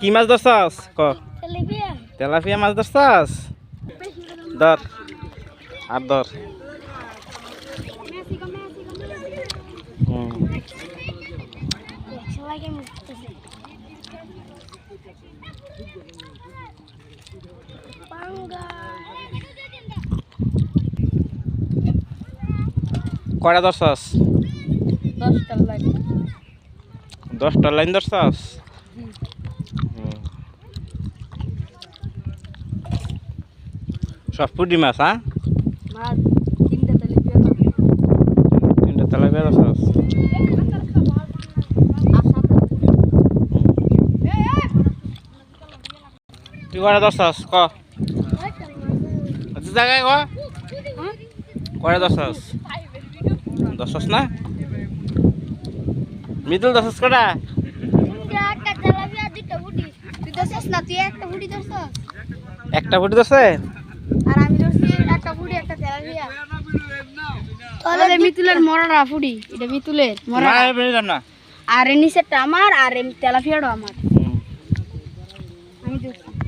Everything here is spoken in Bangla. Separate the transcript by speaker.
Speaker 1: কি মাছ ধরছাস? ক।
Speaker 2: তেলাপিয়া।
Speaker 1: মাছ ধরছাস? ধর। আর ধর। হুম।
Speaker 2: সবাইকে মুখতেছে পাঙ্গা।
Speaker 1: কয়টা ধরছাস?
Speaker 2: দশটা
Speaker 1: লাইন। ধরছাস? সব পুটি মাছ হ্যাঁ?
Speaker 2: তিনটা
Speaker 1: তিনটা তেলাপিয়া ধরছাস তুই কয়টা ধরছাস ক? তুই জায়গায় ক? মিদুল কটা?
Speaker 2: একটা তেলাপিয়া দুইটা বুড়ি না তুই একটা বুড়ি দশস
Speaker 1: একটা ফুটি ধরছে?
Speaker 2: আর আমি ধরছি একটা বুড়ি একটা তেলাপিয়া। তাহলে মিতুলের মরারা ফুড়ি এটা মিতুলের
Speaker 1: বুঝলাম না
Speaker 2: আর এর নিচেরটা আমার আর এই তেলাপিয়াটা আমার। আমি ধরছি।